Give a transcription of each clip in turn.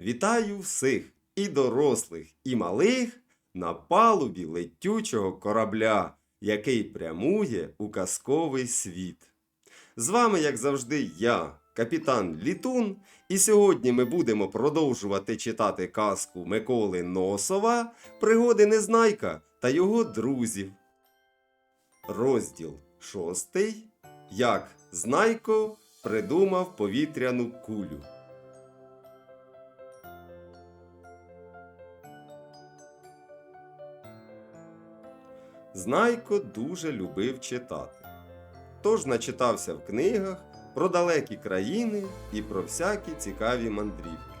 Вітаю всіх і дорослих, і малих на палубі летючого корабля, який прямує у казковий світ. З вами, як завжди, я, капітан Літун, і сьогодні ми будемо продовжувати читати казку Миколи Носова Пригоди Незнайка та його друзів. Розділ шостий. Як Знайко придумав повітряну кулю. Знайко дуже любив читати. Тож начитався в книгах про далекі країни і про всякі цікаві мандрівки.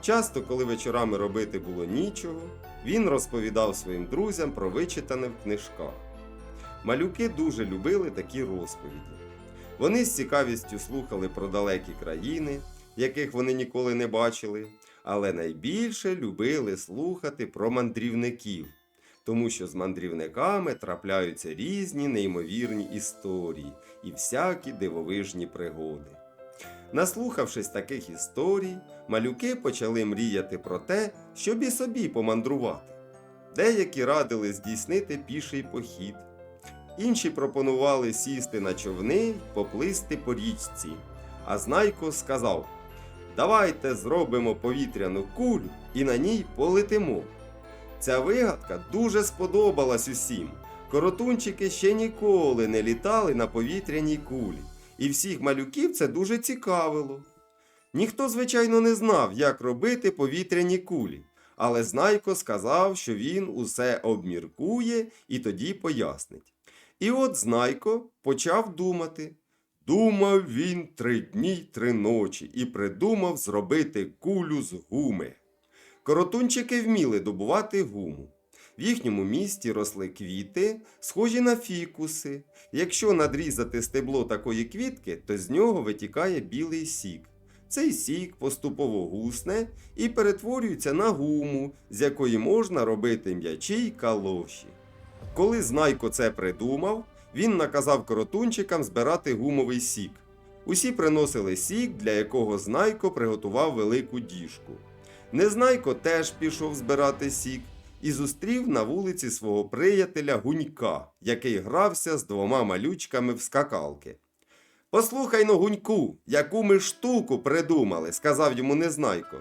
Часто, коли вечорами робити було нічого, він розповідав своїм друзям про вичитане в книжках. Малюки дуже любили такі розповіді. Вони з цікавістю слухали про далекі країни, яких вони ніколи не бачили, але найбільше любили слухати про мандрівників, тому що з мандрівниками трапляються різні неймовірні історії і всякі дивовижні пригоди. Наслухавшись таких історій, малюки почали мріяти про те, щоб і собі помандрувати. Деякі радили здійснити піший похід, інші пропонували сісти на човни й поплисти по річці. А Знайко сказав: Давайте зробимо повітряну кулю і на ній полетимо. Ця вигадка дуже сподобалась усім. Коротунчики ще ніколи не літали на повітряній кулі, і всіх малюків це дуже цікавило. Ніхто, звичайно, не знав, як робити повітряні кулі, але Знайко сказав, що він усе обміркує і тоді пояснить. І от Знайко почав думати. Думав він три дні й три ночі і придумав зробити кулю з гуми. Коротунчики вміли добувати гуму. В їхньому місті росли квіти, схожі на фікуси. Якщо надрізати стебло такої квітки, то з нього витікає білий сік. Цей сік поступово гусне і перетворюється на гуму, з якої можна робити м'ячі й калоші. Коли Знайко це придумав, він наказав коротунчикам збирати гумовий сік. Усі приносили сік, для якого Знайко приготував велику діжку. Незнайко теж пішов збирати сік і зустрів на вулиці свого приятеля Гунька, який грався з двома малючками в скакалки. Послухай но, Гуньку, яку ми штуку придумали, сказав йому Незнайко.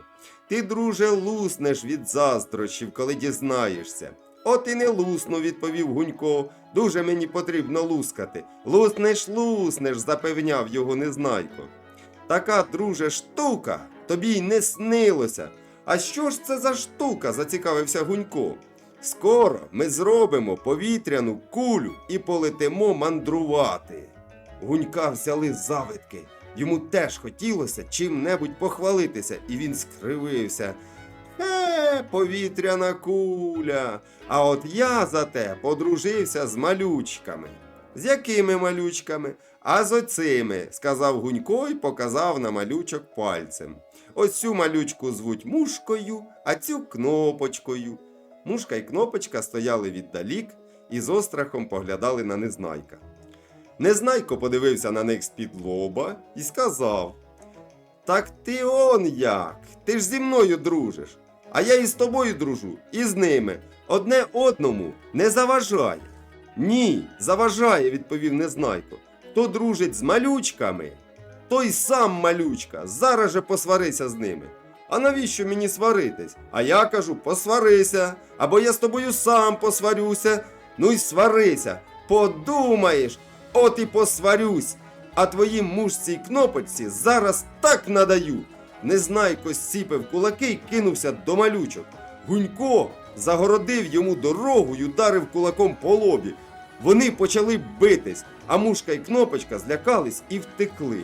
Ти, друже, луснеш від заздрощів, коли дізнаєшся. От і не лусну, відповів Гунько. Дуже мені потрібно лускати. Луснеш, луснеш, запевняв його Незнайко. Така, друже, штука тобі й не снилося. А що ж це за штука? зацікавився Гунько. Скоро ми зробимо повітряну кулю і полетимо мандрувати. Гунька взяли завидки. Йому теж хотілося чим-небудь похвалитися, і він скривився. Е, повітряна куля. А от я зате подружився з малючками. З якими малючками? А з оцими, сказав Гунько і показав на малючок пальцем. Ось цю малючку звуть мушкою, а цю кнопочкою. Мушка й кнопочка стояли віддалік і з острахом поглядали на незнайка. Незнайко подивився на них з-під лоба і сказав: Так ти он як? Ти ж зі мною дружиш, а я і з тобою дружу, і з ними. Одне одному не заважає. Ні, заважає, відповів Незнайко. Хто дружить з малючками, той сам малючка. Зараз же посварися з ними. А навіщо мені сваритись? А я кажу, посварися, або я з тобою сам посварюся. Ну й сварися. Подумаєш, от і посварюсь. А твоїм мушці й кнопочці зараз так надаю. Незнайко зціпив кулаки й кинувся до малючок. Гунько загородив йому дорогу й ударив кулаком по лобі. Вони почали битись, а мушка й кнопочка злякались і втекли.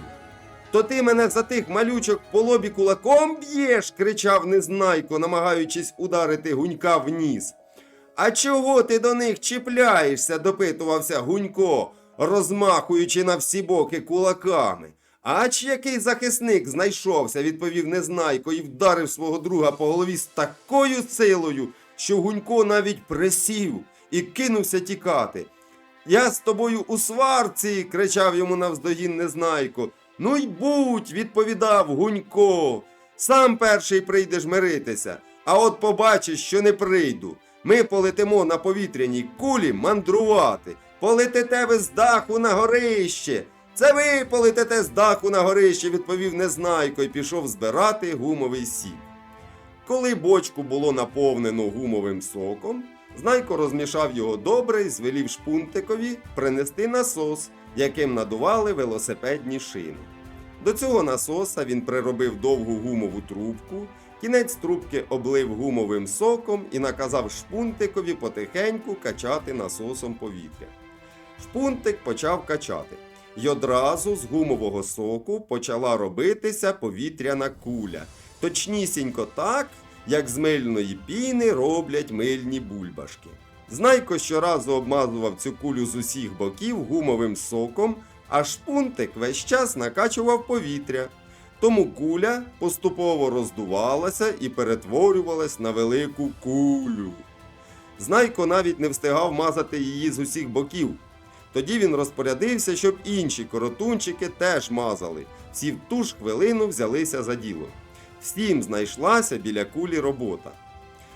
То ти мене за тих малючок по лобі кулаком б'єш? кричав Незнайко, намагаючись ударити гунька в ніс. А чого ти до них чіпляєшся? допитувався Гунько, розмахуючи на всі боки кулаками. Ач який захисник знайшовся, відповів Незнайко і вдарив свого друга по голові з такою силою, що Гунько навіть присів і кинувся тікати. Я з тобою у сварці, кричав йому навздогін Незнайко. Ну й будь, відповідав Гунько. Сам перший прийдеш миритися, а от побачиш, що не прийду. Ми полетимо на повітряній кулі мандрувати. Полетите ви з даху на горище. Це ви полетите з даху на горище, відповів Незнайко і пішов збирати гумовий сік. Коли бочку було наповнено гумовим соком, Знайко розмішав його добре і звелів шпунтикові принести насос, яким надували велосипедні шини. До цього насоса він приробив довгу гумову трубку, кінець трубки облив гумовим соком і наказав шпунтикові потихеньку качати насосом повітря. Шпунтик почав качати. й одразу з гумового соку почала робитися повітряна куля. Точнісінько так, як з мильної піни роблять мильні бульбашки. Знайко щоразу обмазував цю кулю з усіх боків гумовим соком, а шпунтик весь час накачував повітря. Тому куля поступово роздувалася і перетворювалась на велику кулю. Знайко навіть не встигав мазати її з усіх боків. Тоді він розпорядився, щоб інші коротунчики теж мазали. Всі в ту ж хвилину взялися за діло. Всім знайшлася біля кулі робота.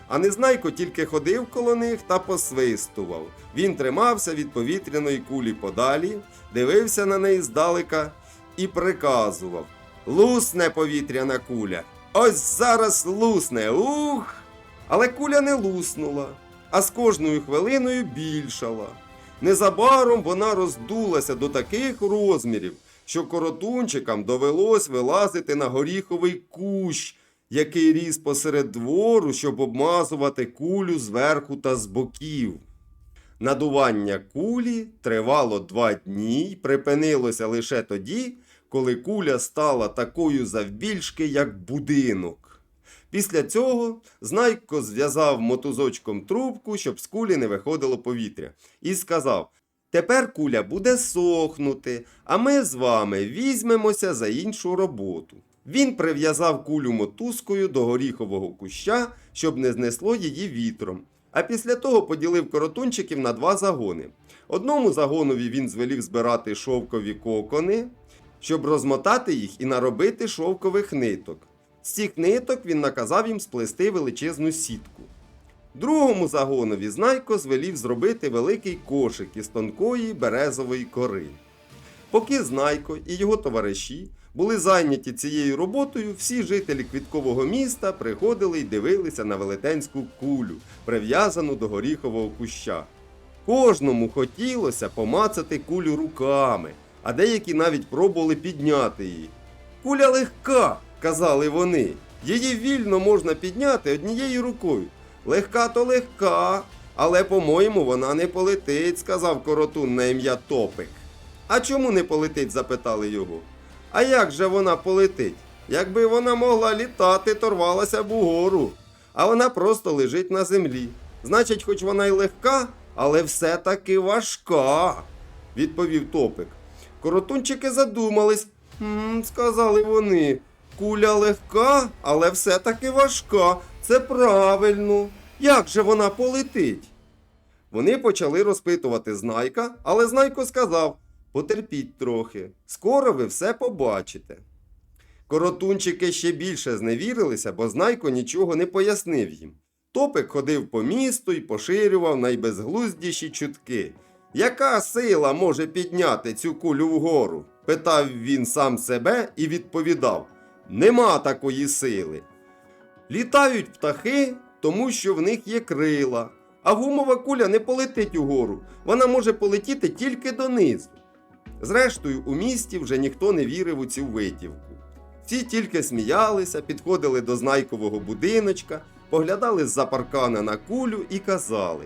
А Незнайко тільки ходив коло них та посвистував. Він тримався від повітряної кулі подалі, дивився на неї здалека і приказував: Лусне повітряна куля! Ось зараз лусне! Ух! Але куля не луснула, а з кожною хвилиною більшала. Незабаром вона роздулася до таких розмірів, що коротунчикам довелось вилазити на горіховий кущ, який ріс посеред двору, щоб обмазувати кулю зверху та з боків. Надування кулі тривало два дні й припинилося лише тоді, коли куля стала такою завбільшки, як будинок. Після цього Знайко зв'язав мотузочком трубку, щоб з кулі не виходило повітря, і сказав: Тепер куля буде сохнути, а ми з вами візьмемося за іншу роботу. Він прив'язав кулю мотузкою до горіхового куща, щоб не знесло її вітром. А після того поділив коротунчиків на два загони. Одному загонові він звелів збирати шовкові кокони, щоб розмотати їх і наробити шовкових ниток. З цих ниток він наказав їм сплести величезну сітку. Другому загонові Знайко звелів зробити великий кошик із тонкої березової кори. Поки Знайко і його товариші були зайняті цією роботою, всі жителі квіткового міста приходили й дивилися на велетенську кулю, прив'язану до горіхового куща. Кожному хотілося помацати кулю руками, а деякі навіть пробували підняти її. Куля легка, казали вони. Її вільно можна підняти однією рукою. Легка то легка, але, по-моєму, вона не полетить, сказав коротун на ім'я Топик. А чому не полетить? запитали його. А як же вона полетить? Якби вона могла літати, то рвалася б угору. А вона просто лежить на землі. Значить, хоч вона й легка, але все-таки важка, відповів Топик. Коротунчики задумались. «Хм», – сказали вони. Куля легка, але все-таки важка. Це правильно. Як же вона полетить? Вони почали розпитувати Знайка, але Знайко сказав: потерпіть трохи, скоро ви все побачите. Коротунчики ще більше зневірилися, бо Знайко нічого не пояснив їм. Топик ходив по місту і поширював найбезглуздіші чутки. Яка сила може підняти цю кулю вгору? питав він сам себе і відповідав: Нема такої сили. Літають птахи, тому що в них є крила, а гумова куля не полетить угору, вона може полетіти тільки донизу. Зрештою, у місті вже ніхто не вірив у цю витівку. Всі тільки сміялися, підходили до знайкового будиночка, поглядали з-за паркана на кулю і казали: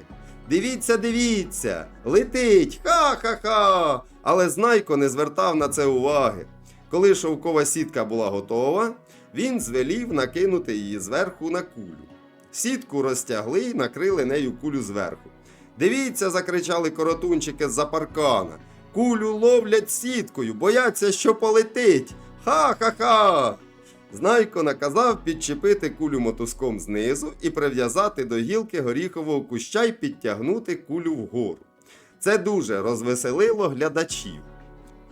Дивіться, дивіться, летить! Ха-ха-ха! Але знайко не звертав на це уваги. Коли шовкова сітка була готова, він звелів накинути її зверху на кулю. Сітку розтягли і накрили нею кулю зверху. Дивіться, закричали коротунчики з-за паркана. Кулю ловлять сіткою, бояться, що полетить. Ха-ха-ха. Знайко наказав підчепити кулю мотузком знизу і прив'язати до гілки горіхового куща й підтягнути кулю вгору. Це дуже розвеселило глядачів.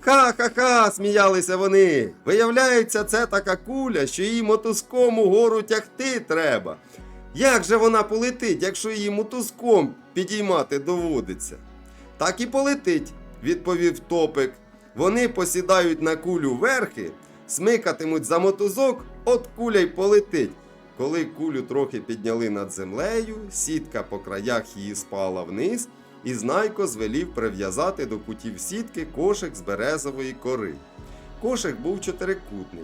Ха-ха-ха, сміялися вони. Виявляється, це така куля, що її мотузком угору тягти треба. Як же вона полетить, якщо її мотузком підіймати доводиться? Так і полетить, відповів топик. Вони посідають на кулю верхи, смикатимуть за мотузок, от куля й полетить. Коли кулю трохи підняли над землею, сітка по краях її спала вниз, і знайко звелів прив'язати до кутів сітки кошик з березової кори. Кошик був чотирикутний.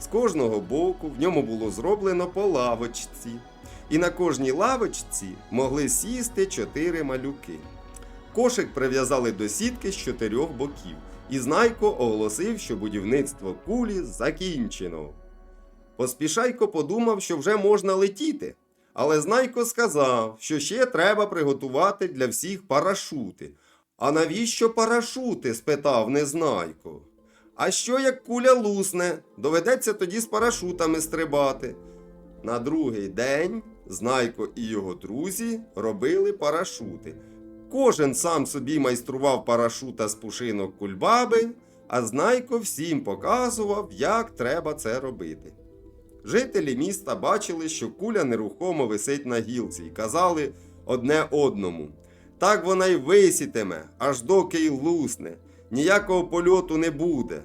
З кожного боку в ньому було зроблено по лавочці, і на кожній лавочці могли сісти чотири малюки. Кошик прив'язали до сітки з чотирьох боків, і Знайко оголосив, що будівництво кулі закінчено. Поспішайко подумав, що вже можна летіти, але Знайко сказав, що ще треба приготувати для всіх парашути. А навіщо парашути? спитав Незнайко. А що як куля лусне? Доведеться тоді з парашутами стрибати. На другий день Знайко і його друзі робили парашути. Кожен сам собі майстрував парашута з пушинок кульбаби, а Знайко всім показував, як треба це робити. Жителі міста бачили, що куля нерухомо висить на гілці, і казали одне одному: так вона й висітиме, аж доки й лусне, ніякого польоту не буде.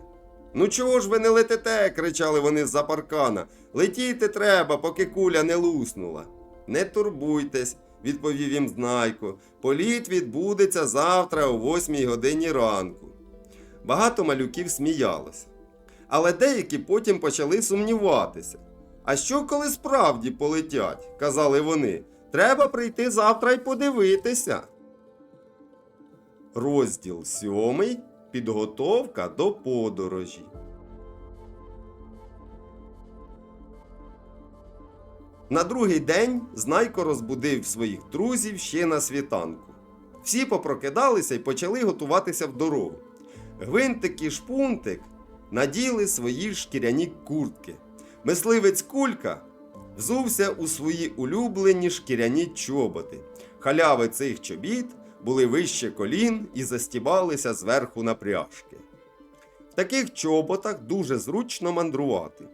Ну чого ж ви не летите? кричали вони з-за паркана. Летіти треба, поки куля не луснула. Не турбуйтесь, відповів їм Знайко. Політ відбудеться завтра о восьмій годині ранку. Багато малюків сміялося. Але деякі потім почали сумніватися. А що, коли справді полетять? казали вони. Треба прийти завтра й подивитися. Розділ сьомий. Підготовка до подорожі. На другий день Знайко розбудив своїх друзів ще на світанку. Всі попрокидалися і почали готуватися в дорогу. Гвинтик і шпунтик наділи свої шкіряні куртки. Мисливець кулька взувся у свої улюблені шкіряні чоботи. Халяви цих чобіт були вище колін і застібалися зверху на пряжки. В таких чоботах дуже зручно мандрувати.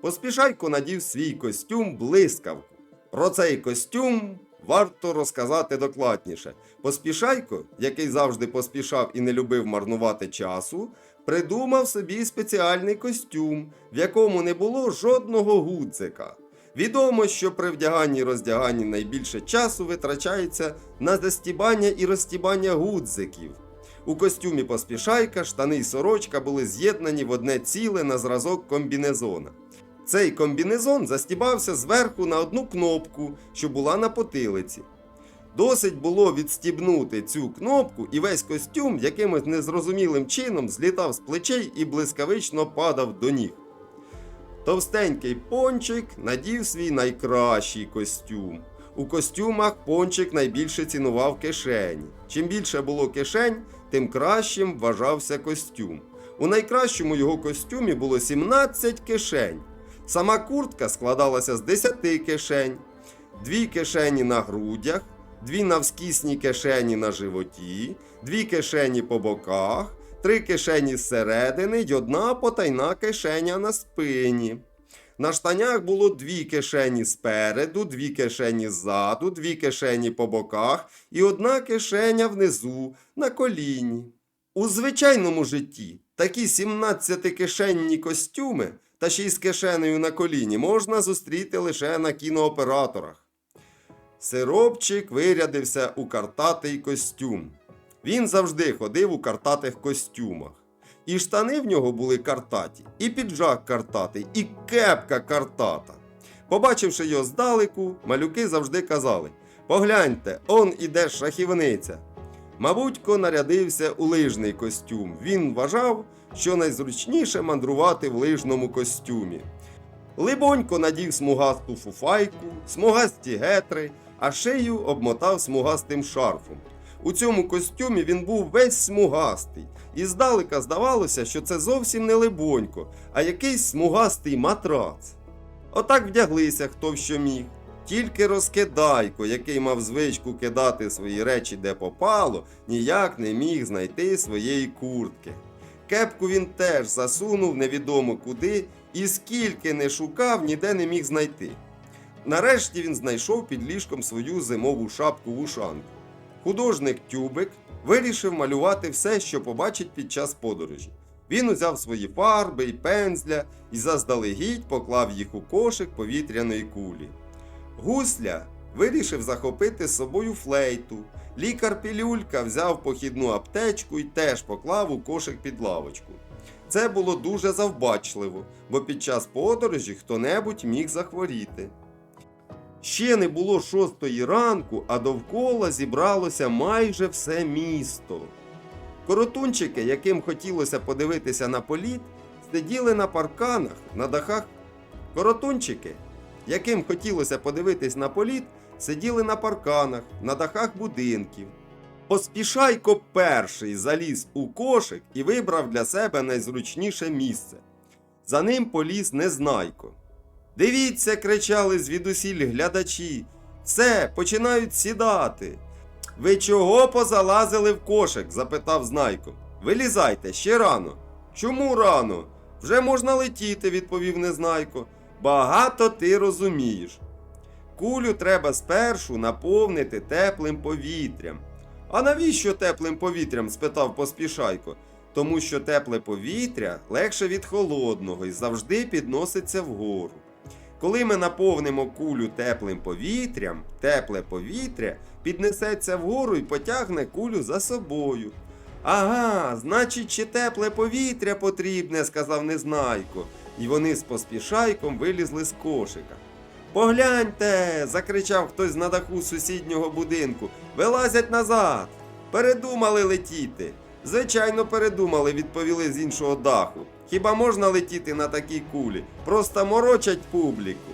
Поспішайко надів свій костюм блискавку. Про цей костюм варто розказати докладніше. Поспішайко, який завжди поспішав і не любив марнувати часу, придумав собі спеціальний костюм, в якому не було жодного гудзика. Відомо, що при вдяганні і роздяганні найбільше часу витрачається на застібання і розстібання гудзиків. У костюмі поспішайка штани й сорочка були з'єднані в одне ціле на зразок комбінезона. Цей комбінезон застібався зверху на одну кнопку, що була на потилиці. Досить було відстібнути цю кнопку, і весь костюм якимось незрозумілим чином злітав з плечей і блискавично падав до ніг. Товстенький пончик надів свій найкращий костюм. У костюмах пончик найбільше цінував кишені. Чим більше було кишень, тим кращим вважався костюм. У найкращому його костюмі було 17 кишень. Сама куртка складалася з 10 кишень, дві кишені на грудях, дві навскісні кишені на животі, дві кишені по боках, три кишені зсередини й одна потайна кишеня на спині. На штанях було дві кишені спереду, дві кишені ззаду, дві кишені по боках і одна кишеня внизу на коліні. У звичайному житті такі 17-кишенні костюми та ще й з кишенею на коліні можна зустріти лише на кінооператорах. Сиропчик вирядився у картатий костюм. Він завжди ходив у картатих костюмах. І штани в нього були картаті, і піджак картатий, і кепка картата. Побачивши його здалеку, малюки завжди казали: Погляньте, он іде шахівниця. Мабутько нарядився у лижний костюм. Він вважав, що найзручніше мандрувати в лижному костюмі. Либонько надів смугасту фуфайку, смугасті гетри, а шию обмотав смугастим шарфом. У цьому костюмі він був весь смугастий, і здалека здавалося, що це зовсім не либонько, а якийсь смугастий матрац. Отак вдяглися хто в що міг. Тільки розкидайко, який мав звичку кидати свої речі де попало, ніяк не міг знайти своєї куртки. Кепку він теж засунув невідомо куди і скільки не шукав, ніде не міг знайти. Нарешті він знайшов під ліжком свою зимову шапку вушанку. Художник Тюбик вирішив малювати все, що побачить під час подорожі. Він узяв свої фарби і пензля і заздалегідь поклав їх у кошик повітряної кулі. Гусля вирішив захопити з собою флейту. Лікар Пілюлька взяв похідну аптечку і теж поклав у кошик під лавочку. Це було дуже завбачливо, бо під час подорожі хто-небудь міг захворіти. Ще не було шостої ранку, а довкола зібралося майже все місто. Коротунчики, яким хотілося подивитися на політ, сиділи на парканах, на дахах. Коротунчики, яким хотілося подивитись на політ, сиділи на парканах, на дахах будинків. Поспішайко перший заліз у кошик і вибрав для себе найзручніше місце. За ним поліз Незнайко. Дивіться, кричали звідусіль глядачі. Все, починають сідати. Ви чого позалазили в кошик? запитав Знайко. Вилізайте ще рано. Чому рано? Вже можна летіти, відповів Незнайко. Багато ти розумієш. Кулю треба спершу наповнити теплим повітрям. А навіщо теплим повітрям? спитав поспішайко. Тому що тепле повітря легше від холодного і завжди підноситься вгору. Коли ми наповнимо кулю теплим повітрям, тепле повітря піднесеться вгору і потягне кулю за собою. Ага, значить, ще тепле повітря потрібне, сказав Незнайко, і вони з поспішайком вилізли з кошика. Погляньте, закричав хтось на даху сусіднього будинку. Вилазять назад. Передумали летіти. Звичайно, передумали, відповіли з іншого даху. Хіба можна летіти на такій кулі? Просто морочать публіку.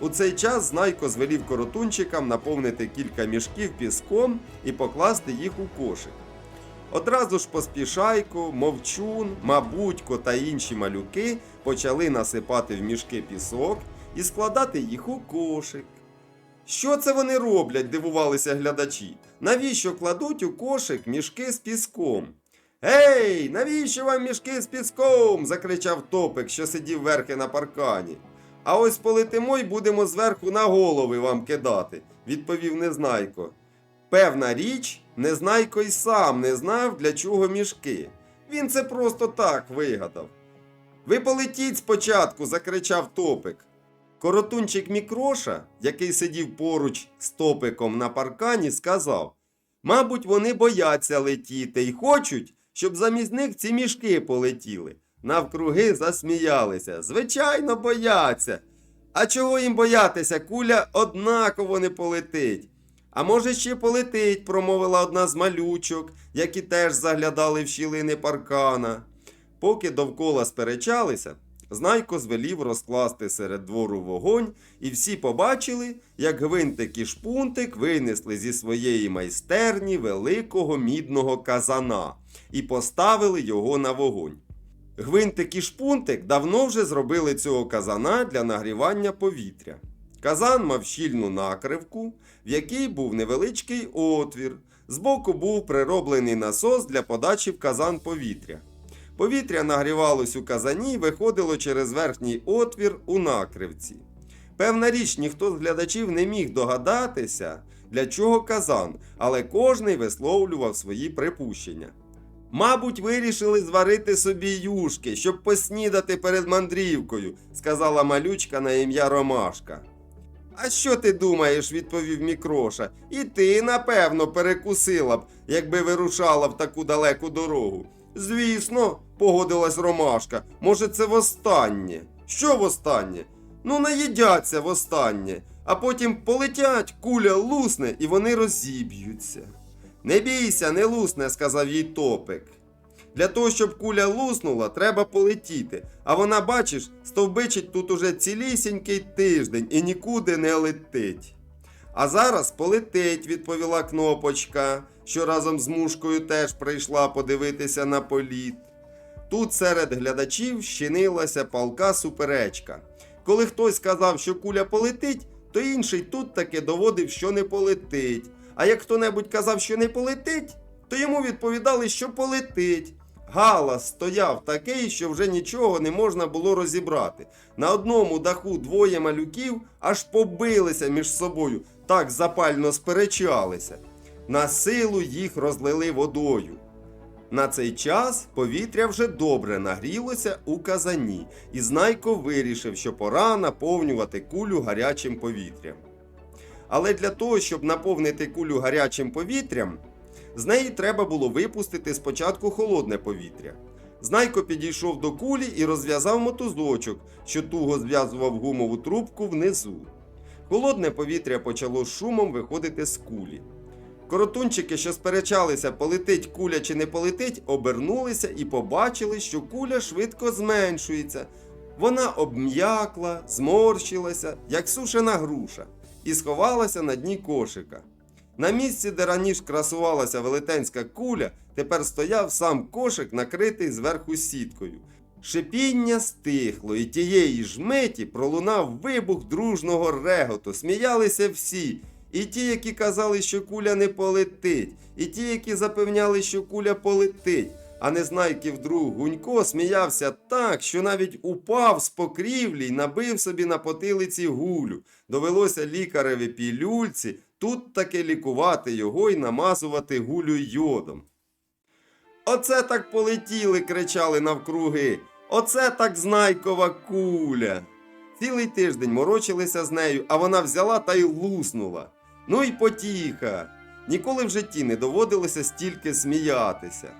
У цей час Знайко звелів коротунчикам наповнити кілька мішків піском і покласти їх у кошик. Одразу ж поспішайко, мовчун, мабутько та інші малюки почали насипати в мішки пісок і складати їх у кошик. Що це вони роблять? дивувалися глядачі. Навіщо кладуть у кошик мішки з піском? Гей, навіщо вам мішки з піском? закричав топик, що сидів верхи на паркані. А ось полетимо й будемо зверху на голови вам кидати, відповів Незнайко. Певна річ, Незнайко й сам не знав, для чого мішки. Він це просто так вигадав. Ви полетіть спочатку, закричав топик. Коротунчик Мікроша, який сидів поруч з топиком на паркані, сказав: Мабуть, вони бояться летіти і хочуть, щоб замість них ці мішки полетіли. Навкруги засміялися. Звичайно, бояться. А чого їм боятися? Куля однаково не полетить. А може, ще полетить, промовила одна з малючок, які теж заглядали в щілини паркана. Поки довкола сперечалися, Знайко звелів розкласти серед двору вогонь, і всі побачили, як гвинтик і шпунтик винесли зі своєї майстерні великого мідного казана і поставили його на вогонь. Гвинтик і шпунтик давно вже зробили цього казана для нагрівання повітря. Казан мав щільну накривку, в якій був невеличкий отвір. Збоку був прироблений насос для подачі в казан повітря. Повітря нагрівалось у казані і виходило через верхній отвір у накривці. Певна річ, ніхто з глядачів не міг догадатися, для чого казан, але кожний висловлював свої припущення. Мабуть, вирішили зварити собі юшки, щоб поснідати перед мандрівкою, сказала малючка на ім'я Ромашка. А що ти думаєш, відповів Мікроша. І ти, напевно, перекусила б, якби вирушала в таку далеку дорогу. Звісно, погодилась Ромашка. Може, це востаннє. Що востаннє? Ну, наїдяться востаннє, а потім полетять, куля лусне і вони розіб'ються. Не бійся, не лусне, сказав їй топик. Для того, щоб куля луснула, треба полетіти. А вона, бачиш, стовбичить тут уже цілісінький тиждень і нікуди не летить. А зараз полетить, відповіла кнопочка, що разом з мушкою теж прийшла подивитися на політ. Тут серед глядачів щинилася палка суперечка. Коли хтось сказав, що куля полетить, то інший тут таки доводив, що не полетить. А як хто-небудь казав, що не полетить, то йому відповідали, що полетить. Галас стояв такий, що вже нічого не можна було розібрати. На одному даху двоє малюків аж побилися між собою, так запально сперечалися. На силу їх розлили водою. На цей час повітря вже добре нагрілося у казані, і Знайко вирішив, що пора наповнювати кулю гарячим повітрям. Але для того, щоб наповнити кулю гарячим повітрям, з неї треба було випустити спочатку холодне повітря. Знайко підійшов до кулі і розв'язав мотузочок, що туго зв'язував гумову трубку внизу. Холодне повітря почало з шумом виходити з кулі. Коротунчики, що сперечалися, полетить куля чи не полетить, обернулися і побачили, що куля швидко зменшується. Вона обм'якла, зморщилася, як сушена груша, і сховалася на дні кошика. На місці, де раніше красувалася велетенська куля, тепер стояв сам кошик, накритий зверху сіткою. Шипіння стихло, і тієї ж миті пролунав вибух дружного реготу. Сміялися всі. І ті, які казали, що куля не полетить, і ті, які запевняли, що куля полетить. А незнайків друг Гунько сміявся так, що навіть упав з покрівлі й набив собі на потилиці гулю. Довелося лікареві пілюльці тут таки лікувати його й намазувати гулю йодом. Оце так полетіли, кричали навкруги. Оце так знайкова куля. Цілий тиждень морочилися з нею, а вона взяла та й луснула. Ну й потіха. Ніколи в житті не доводилося стільки сміятися.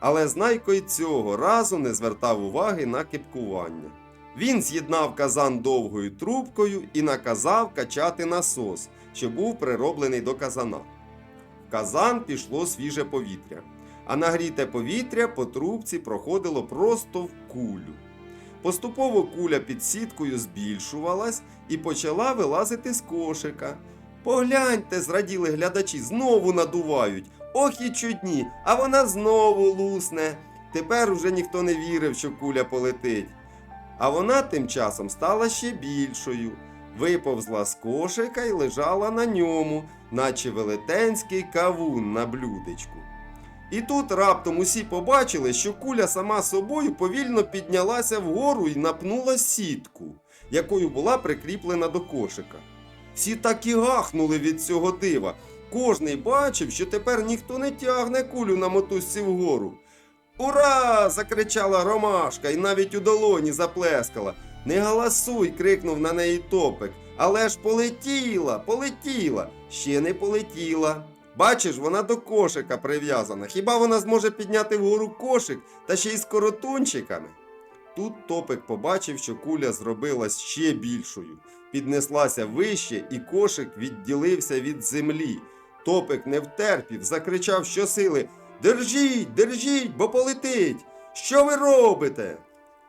Але Знайко й цього разу не звертав уваги на кипкування. Він з'єднав казан довгою трубкою і наказав качати насос, що був прироблений до казана. В казан пішло свіже повітря, а нагріте повітря по трубці проходило просто в кулю. Поступово куля під сіткою збільшувалась і почала вилазити з кошика. Погляньте, зраділи глядачі, знову надувають. Ох і чудні, а вона знову лусне. Тепер уже ніхто не вірив, що куля полетить. А вона тим часом стала ще більшою. Виповзла з кошика і лежала на ньому, наче велетенський кавун на блюдечку. І тут раптом усі побачили, що куля сама собою повільно піднялася вгору і напнула сітку, якою була прикріплена до кошика. Всі так і гахнули від цього дива. Кожний бачив, що тепер ніхто не тягне кулю на мотузці вгору. Ура! закричала Ромашка і навіть у долоні заплескала. Не галасуй, крикнув на неї топик. Але ж полетіла, полетіла, ще не полетіла. Бачиш, вона до кошика прив'язана. Хіба вона зможе підняти вгору кошик та ще й з коротунчиками? Тут топик побачив, що куля зробилась ще більшою, піднеслася вище, і кошик відділився від землі. Топик не втерпів, закричав щосили Держіть, держіть, бо полетить! Що ви робите?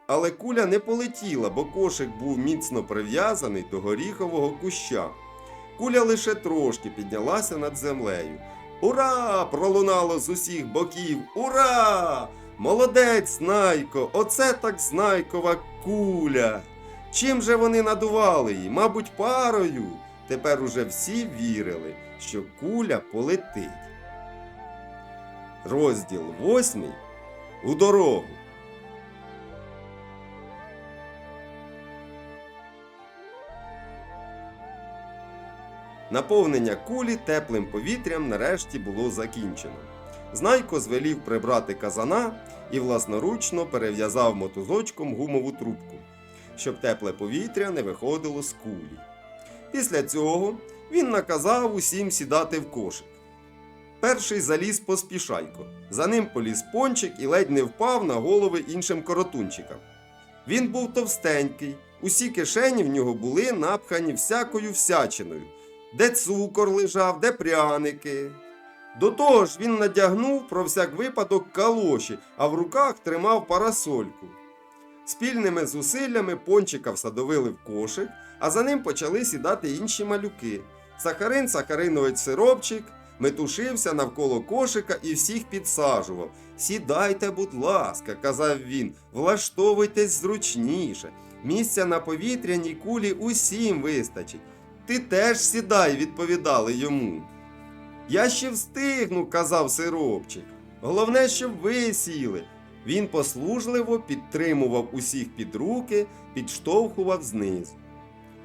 Але куля не полетіла, бо кошик був міцно прив'язаний до горіхового куща. Куля лише трошки піднялася над землею. Ура! пролунало з усіх боків. Ура! Молодець, Знайко! Оце так знайкова куля! Чим же вони надували її? Мабуть, парою. Тепер уже всі вірили, що куля полетить. Розділ восьмий у дорогу. Наповнення кулі теплим повітрям нарешті було закінчено. Знайко звелів прибрати казана і власноручно перев'язав мотузочком гумову трубку, щоб тепле повітря не виходило з кулі. Після цього він наказав усім сідати в кошик. Перший заліз поспішайко. За ним поліз пончик і ледь не впав на голови іншим коротунчикам. Він був товстенький, усі кишені в нього були напхані всякою всячиною, де цукор лежав, де пряники. До того ж він надягнув про всяк випадок калоші, а в руках тримав парасольку. Спільними зусиллями пончика всадовили в кошик, а за ним почали сідати інші малюки. Сахарин Сахаринович сиропчик метушився навколо кошика і всіх підсаджував. Сідайте, будь ласка, казав він, влаштовуйтесь зручніше. Місця на повітряній кулі усім вистачить. Ти теж сідай, відповідали йому. Я ще встигну, казав сиропчик. Головне, щоб ви сіли. Він послужливо підтримував усіх під руки, підштовхував знизу.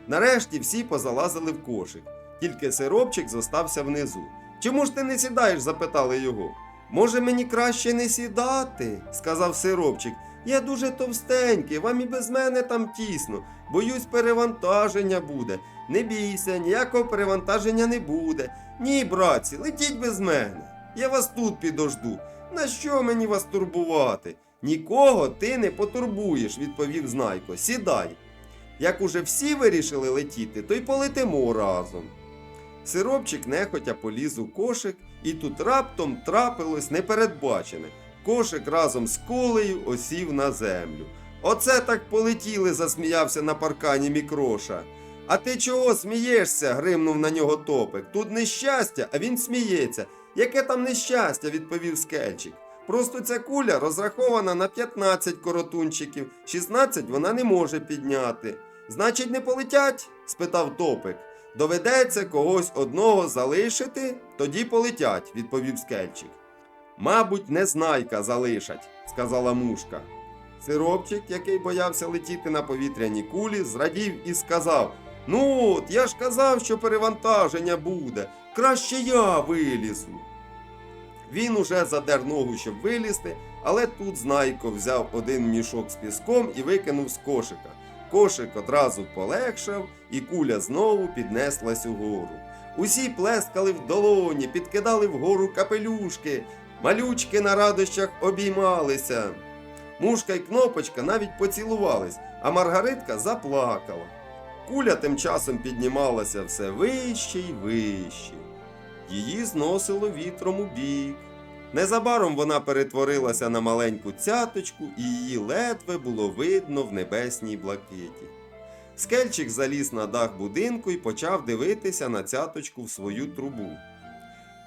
Нарешті всі позалазили в кошик, тільки сиропчик зостався внизу. Чому ж ти не сідаєш? запитали його. Може, мені краще не сідати, сказав сиропчик. Я дуже товстенький, вам і без мене там тісно. Боюсь, перевантаження буде. Не бійся, ніякого перевантаження не буде. Ні, братці, летіть без мене. Я вас тут підожду. На що мені вас турбувати? Нікого ти не потурбуєш, відповів Знайко. Сідай. Як уже всі вирішили летіти, то й полетимо разом. Сиропчик нехотя поліз у кошик, і тут раптом трапилось непередбачене. Кошик разом з кулею осів на землю. Оце так полетіли, засміявся на паркані мікроша. А ти чого смієшся? гримнув на нього топик. Тут нещастя, а він сміється. Яке там нещастя? відповів скельчик. Просто ця куля розрахована на 15 коротунчиків, 16 вона не може підняти. Значить, не полетять? спитав топик. Доведеться когось одного залишити, тоді полетять, відповів скельчик. Мабуть, незнайка залишать, сказала мушка. Сиропчик, який боявся летіти на повітряній кулі, зрадів і сказав: Ну, от я ж казав, що перевантаження буде. Краще я вилізу. Він уже задер ногу, щоб вилізти, але тут Знайко взяв один мішок з піском і викинув з кошика. Кошик одразу полегшав, і куля знову піднеслась угору. Усі плескали в долоні, підкидали вгору капелюшки, малючки на радощах обіймалися. Мушка й кнопочка навіть поцілувались, а Маргаритка заплакала. Куля тим часом піднімалася все вище й вище. Її зносило вітром у бік. Незабаром вона перетворилася на маленьку цяточку, і її ледве було видно в небесній блакиті. Скельчик заліз на дах будинку і почав дивитися на цяточку в свою трубу.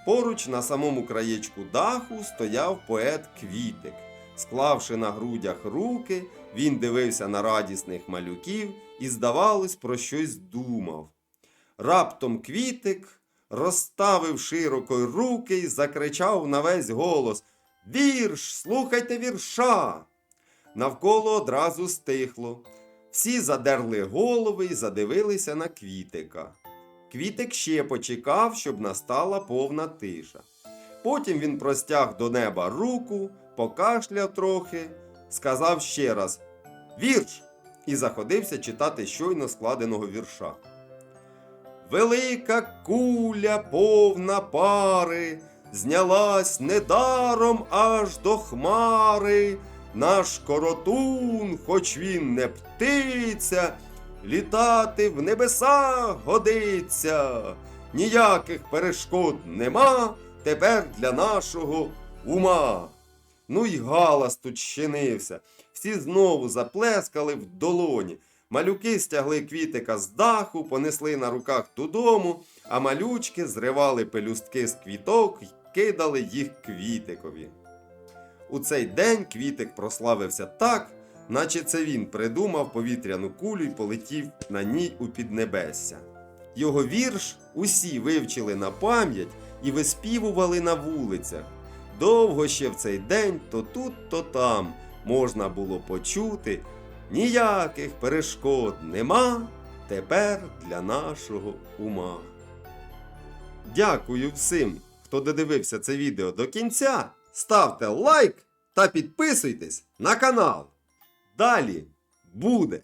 Поруч на самому краєчку даху стояв поет Квітик. Склавши на грудях руки, він дивився на радісних малюків і, здавалось, про щось думав. Раптом Квітик розставив широко руки і закричав на весь голос Вірш, слухайте вірша. Навколо одразу стихло. Всі задерли голови і задивилися на Квітика. Квітик ще почекав, щоб настала повна тиша. Потім він простяг до неба руку, покашляв трохи, сказав ще раз Вірш! і заходився читати щойно складеного вірша. Велика куля повна пари, знялась недаром аж до хмари. Наш коротун, хоч він не птиця, літати в небеса годиться. Ніяких перешкод нема тепер для нашого ума. Ну й галас тут щинився. Всі знову заплескали в долоні. Малюки стягли квітика з даху, понесли на руках додому, а малючки зривали пелюстки з квіток і кидали їх квітикові. У цей день квітик прославився так, наче це він придумав повітряну кулю і полетів на ній у піднебесся. Його вірш усі вивчили на пам'ять і виспівували на вулицях. Довго ще в цей день то тут, то там можна було почути. Ніяких перешкод нема тепер для нашого ума. Дякую всім, хто додивився це відео до кінця. Ставте лайк та підписуйтесь на канал. Далі буде!